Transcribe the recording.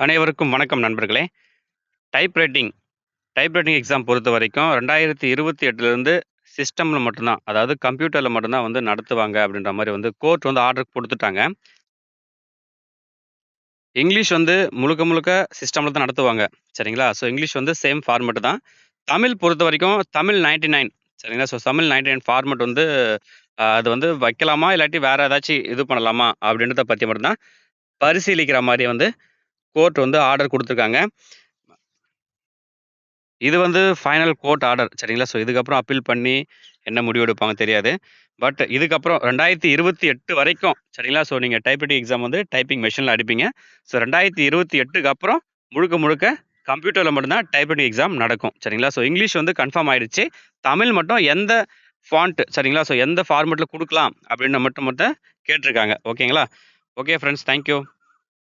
அனைவருக்கும் வணக்கம் நண்பர்களே. டைப்ரைட்டிங் டைப்ரைட்டிங் எக்ஸாம் பொறுத்த வரைக்கும் ரெண்டாயிரத்தி இருபத்தி எட்டுலேருந்து சிஸ்டமில் மட்டும்தான் அதாவது கம்ப்யூட்டரில் மட்டும்தான் வந்து நடத்துவாங்க அப்படின்ற மாதிரி வந்து கோர்ட் வந்து ஆர்டர் கொடுத்துட்டாங்க. இங்கிலீஷ் வந்து முழுக்க முழுக்க சிஸ்டமில் தான் நடத்துவாங்க சரிங்களா? ஸோ இங்கிலீஷ் வந்து சேம் ஃபார்மெட்டு தான். தமிழ் பொறுத்த வரைக்கும் தமிழ் நைன்டி நைன் சரிங்களா? So Tamil ninety nine format வந்து அது வந்து வைக்கலாமா இல்லாட்டி வேறு ஏதாச்சும் இது பண்ணலாமா அப்படின்றத பற்றி மட்டும்தான் பரிசீலிக்கிற மாதிரி வந்து கோர்ட் வந்து ஆர்டர் கொடுத்துருக்காங்க. இது வந்து ஃபைனல் கோர்ட் ஆர்டர் சரிங்களா? ஸோ இதுக்கப்புறம் அப்பீல் பண்ணி என்ன முடிவு எடுப்பாங்க தெரியாது. பட் இதுக்கப்புறம் ரெண்டாயிரத்தி இருபத்தி எட்டு வரைக்கும் சரிங்களா? ஸோ நீங்கள் டைப்ரைட்டிங் எக்ஸாம் வந்து டைப்பிங் மிஷினில் அடிப்பீங்க. ஸோ ரெண்டாயிரத்தி இருபத்தி எட்டுக்கு அப்புறம் முழுக்க முழுக்க கம்ப்யூட்டரில் மட்டும்தான் டைப்ரைட்டிங் எக்ஸாம் நடக்கும் சரிங்களா? ஸோ இங்கிலீஷ் வந்து கன்ஃபார்ம் ஆயிடுச்சு. தமிழ் மட்டும் எந்த ஃபாண்ட் சரிங்களா? ஸோ எந்த ஃபார்மெட்டில் கொடுக்கலாம் அப்படின்னு மட்டும் மட்டும் கேட்டிருக்காங்க. ஓகேங்களா ஓகே ஃப்ரெண்ட்ஸ் தேங்க்யூ